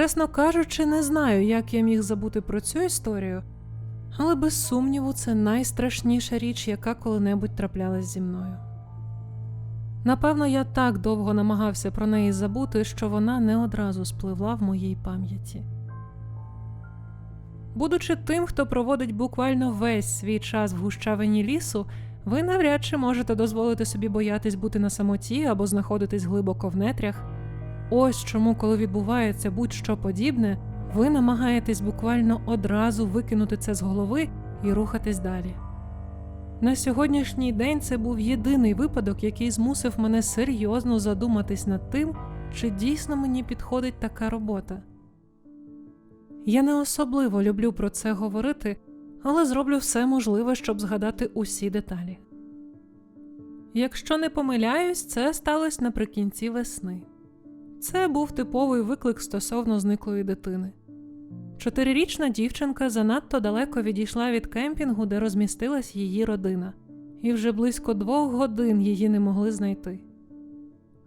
Чесно кажучи, не знаю, як я міг забути про цю історію, але без сумніву, це найстрашніша річ, яка коли-небудь траплялась зі мною. Напевно, я так довго намагався про неї забути, що вона не одразу спливла в моїй пам'яті. Будучи тим, хто проводить буквально весь свій час в гущавині лісу, ви навряд чи можете дозволити собі боятись бути на самоті або знаходитись глибоко в нетрях. Ось чому, коли відбувається будь-що подібне, ви намагаєтесь буквально одразу викинути це з голови і рухатись далі. На сьогоднішній день це був єдиний випадок, який змусив мене серйозно задуматись над тим, чи дійсно мені підходить така робота. Я не особливо люблю про це говорити, але зроблю все можливе, щоб згадати усі деталі. Якщо не помиляюсь, це сталося наприкінці весни. Це був типовий виклик стосовно зниклої дитини. Чотирирічна дівчинка занадто далеко відійшла від кемпінгу, де розмістилась її родина, і вже близько двох годин її не могли знайти.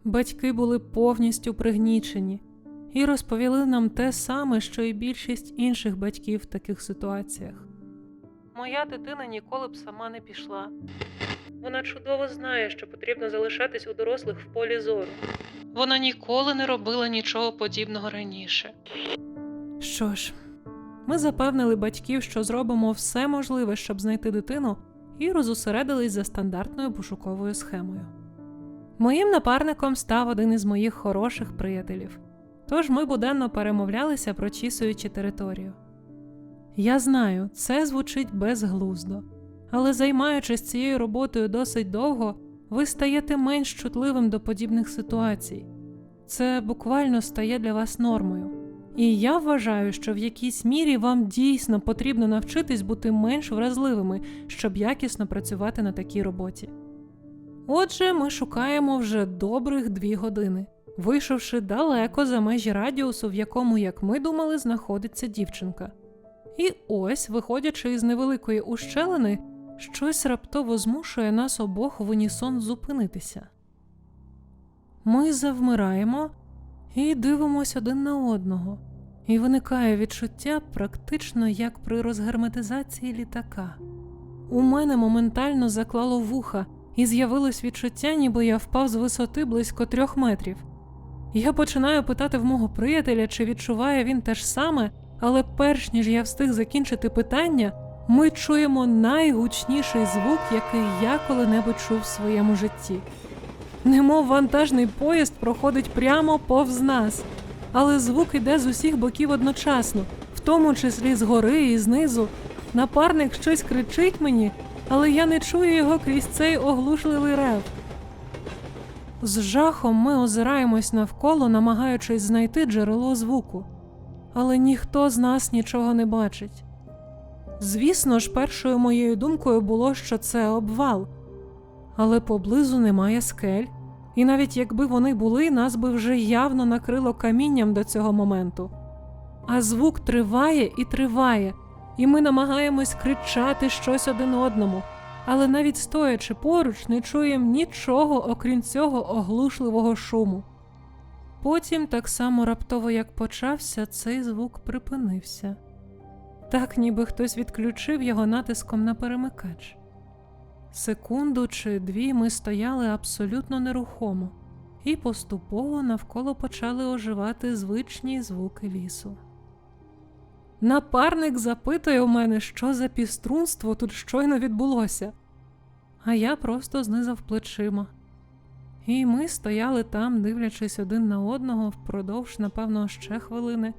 Батьки були повністю пригнічені і розповіли нам те саме, що і більшість інших батьків в таких ситуаціях. Моя дитина ніколи б сама не пішла. Вона чудово знає, що потрібно залишатись у дорослих в полі зору. Вона ніколи не робила нічого подібного раніше. Що ж, ми запевнили батьків, що зробимо все можливе, щоб знайти дитину, і розусередились за стандартною пошуковою схемою. Моїм напарником став один із моїх хороших приятелів, тож ми буденно перемовлялися, прочісуючи територію. Я знаю, це звучить безглуздо, але займаючись цією роботою досить довго, ви стаєте менш чутливим до подібних ситуацій. Це буквально стає для вас нормою. І я вважаю, що в якійсь мірі вам дійсно потрібно навчитись бути менш вразливими, щоб якісно працювати на такій роботі. Отже, ми шукаємо вже добрих дві години, вийшовши далеко за межі радіусу, в якому, як ми думали, знаходиться дівчинка. І ось, виходячи із невеликої ущелини, щось раптово змушує нас обох в унісон зупинитися. Ми завмираємо і дивимося один на одного, і виникає відчуття практично як при розгерметизації літака. У мене моментально заклало вуха, і з'явилось відчуття, ніби я впав з висоти близько трьох метрів. Я починаю питати в мого приятеля, чи відчуває він те ж саме, але перш ніж я встиг закінчити питання, ми чуємо найгучніший звук, який я коли-небудь чув в своєму житті. Немов вантажний поїзд проходить прямо повз нас, але звук іде з усіх боків одночасно, в тому числі згори і знизу. Напарник щось кричить мені, але я не чую його крізь цей оглушливий рев. З жахом ми озираємось навколо, намагаючись знайти джерело звуку, але ніхто з нас нічого не бачить. Звісно ж, першою моєю думкою було, що це обвал, але поблизу немає скель, і навіть якби вони були, нас би вже явно накрило камінням до цього моменту. А звук триває і триває, і ми намагаємось кричати щось один одному, але навіть стоячи поруч, не чуємо нічого, окрім цього оглушливого шуму. Потім, так само раптово як почався, цей звук припинився. Так, ніби хтось відключив його натиском на перемикач. Секунду чи дві ми стояли абсолютно нерухомо, і поступово навколо почали оживати звичні звуки лісу. Напарник запитує у мене, що за піструнство тут щойно відбулося, а я просто знизав плечима. І ми стояли там, дивлячись один на одного впродовж, напевно, ще хвилини.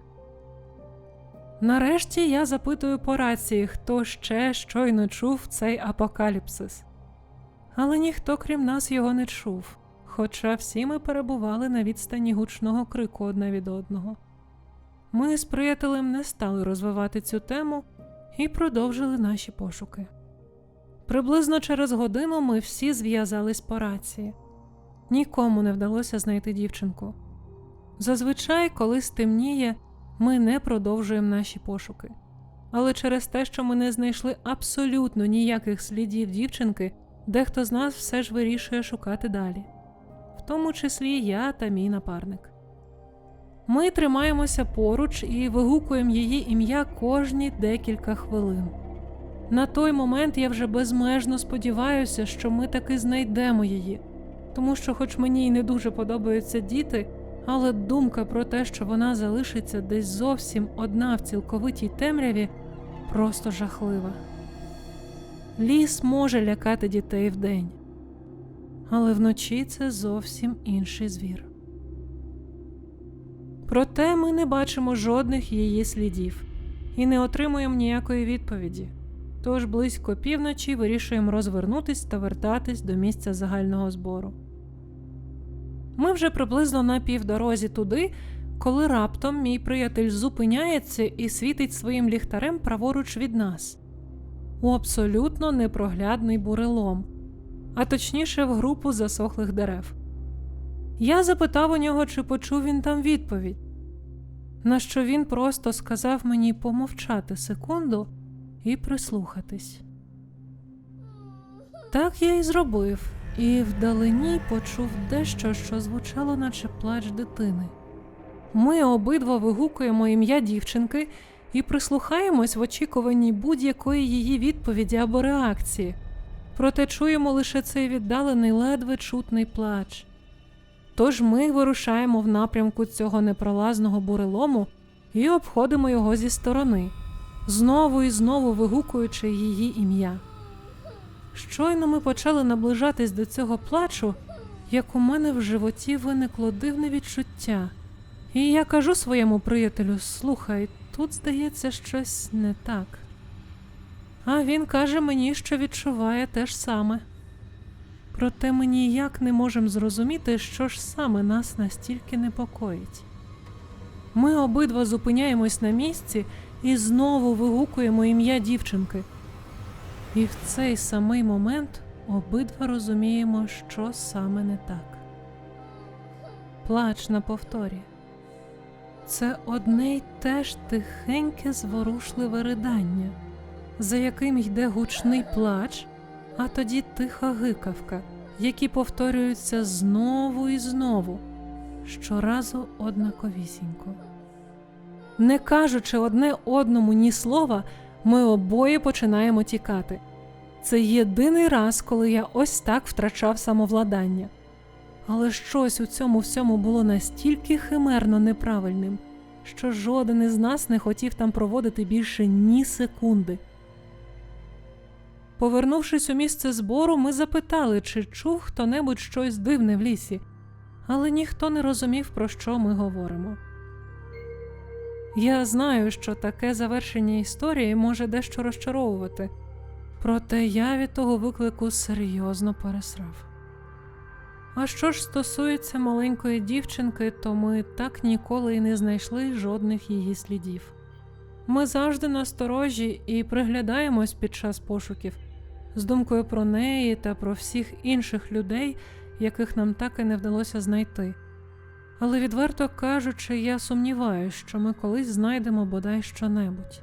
Нарешті я запитую по рації, хто ще щойно чув цей апокаліпсис. Але ніхто, крім нас, його не чув, хоча всі ми перебували на відстані гучного крику одне від одного. Ми з приятелем не стали розвивати цю тему і продовжили наші пошуки. Приблизно через годину ми всі зв'язались по рації. Нікому не вдалося знайти дівчинку. Зазвичай, коли стемніє, ми не продовжуємо наші пошуки. Але через те, що ми не знайшли абсолютно ніяких слідів дівчинки, дехто з нас все ж вирішує шукати далі, в тому числі я та мій напарник. Ми тримаємося поруч і вигукуємо її ім'я кожні декілька хвилин. На той момент я вже безмежно сподіваюся, що ми таки знайдемо її, тому що, хоч мені й не дуже подобаються діти, але думка про те, що вона залишиться десь зовсім одна в цілковитій темряві, просто жахлива. Ліс може лякати дітей вдень, але вночі це зовсім інший звір. Проте ми не бачимо жодних її слідів і не отримуємо ніякої відповіді. Тож близько півночі вирішуємо розвернутись та вертатись до місця загального збору. Ми вже приблизно на півдорозі туди, коли раптом мій приятель зупиняється і світить своїм ліхтарем праворуч від нас у абсолютно непроглядний бурелом, а точніше в групу засохлих дерев. Я запитав у нього, чи почув він там відповідь, на що він просто сказав мені помовчати секунду і прислухатись. Так я і зробив, і вдалині почув дещо, що звучало, наче плач дитини. Ми обидва вигукуємо ім'я дівчинки і прислухаємось в очікуванні будь-якої її відповіді або реакції, проте чуємо лише цей віддалений ледве чутний плач. Тож ми вирушаємо в напрямку цього непролазного бурелому і обходимо його зі сторони, знову і знову вигукуючи її ім'я. Щойно ми почали наближатись до цього плачу, як у мене в животі виникло дивне відчуття, і я кажу своєму приятелю: слухай, тут здається щось не так. А він каже мені, що відчуває те ж саме. Проте ми ніяк не можемо зрозуміти, що ж саме нас настільки непокоїть. Ми обидва зупиняємось на місці і знову вигукуємо ім'я дівчинки. І в цей самий момент обидва розуміємо, що саме не так. Плач на повторі. Це одне й те ж тихеньке зворушливе ридання, за яким йде гучний плач, а тоді тиха гикавка, які повторюються знову і знову, щоразу однаковісінько. Не кажучи одне одному ні слова, ми обоє починаємо тікати. Це єдиний раз, коли я ось так втрачав самовладання. Але щось у цьому всьому було настільки химерно неправильним, що жоден із нас не хотів там проводити більше ні секунди. Повернувшись у місце збору, ми запитали, чи чув хто-небудь щось дивне в лісі, але ніхто не розумів, про що ми говоримо. Я знаю, що таке завершення історії може дещо розчаровувати, проте я від того виклику серйозно пересрав. А що ж стосується маленької дівчинки, то ми так ніколи і не знайшли жодних її слідів. Ми завжди насторожі і приглядаємось під час пошуків з думкою про неї та про всіх інших людей, яких нам так і не вдалося знайти. Але відверто кажучи, я сумніваюся, що ми колись знайдемо бодай що-небудь.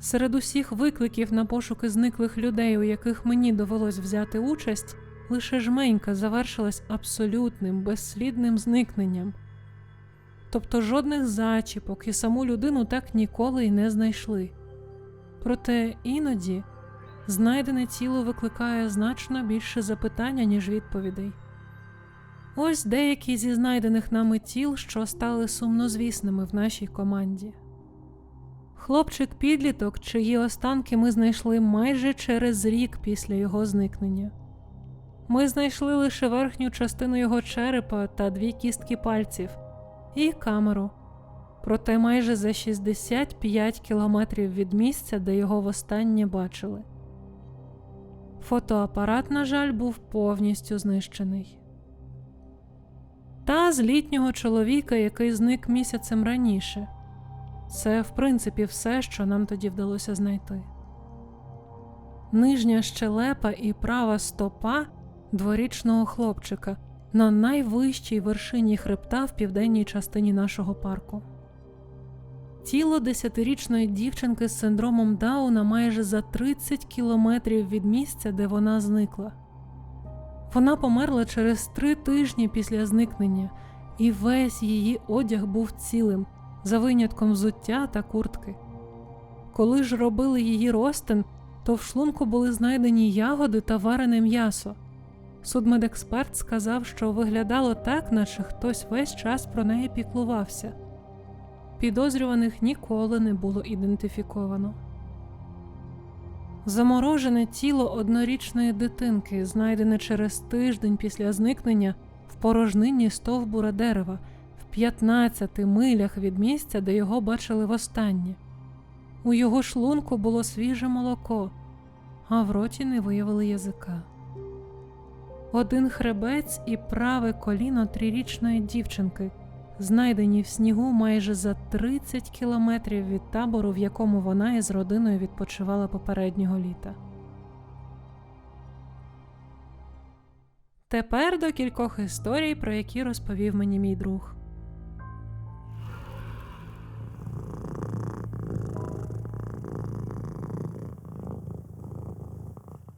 Серед усіх викликів на пошуки зниклих людей, у яких мені довелось взяти участь, лише жменька завершилась абсолютним безслідним зникненням. Тобто жодних зачіпок і саму людину так ніколи й не знайшли. Проте іноді знайдене тіло викликає значно більше запитання, ніж відповідей. Ось деякі зі знайдених нами тіл, що стали сумнозвісними в нашій команді. Хлопчик підліток, чиї останки ми знайшли майже через рік після його зникнення. Ми знайшли лише верхню частину його черепа та дві кістки пальців і камеру. Проте майже за 65 кілометрів від місця, де його востаннє бачили. Фотоапарат, на жаль, був повністю знищений. Та з літнього чоловіка, який зник місяцем раніше. Це, в принципі, все, що нам тоді вдалося знайти. Нижня щелепа і права стопа дворічного хлопчика на найвищій вершині хребта в південній частині нашого парку. Тіло десятирічної дівчинки з синдромом Дауна майже за 30 кілометрів від місця, де вона зникла. Вона померла через три тижні після зникнення і весь її одяг був цілим, за винятком взуття та куртки. Коли ж робили її розтин, то в шлунку були знайдені ягоди та варене м'ясо. Судмедексперт сказав, що виглядало так, наче хтось весь час про неї піклувався. Підозрюваних ніколи не було ідентифіковано. Заморожене тіло однорічної дитинки, знайдене через тиждень після зникнення в порожнині стовбура дерева в 15 милях від місця, де його бачили востаннє. У його шлунку було свіже молоко, а в роті не виявили язика. Один хребець і праве коліно трирічної дівчинки, знайдені в снігу майже за 30 кілометрів від табору, в якому вона із родиною відпочивала попереднього літа. Тепер до кількох історій, про які розповів мені мій друг.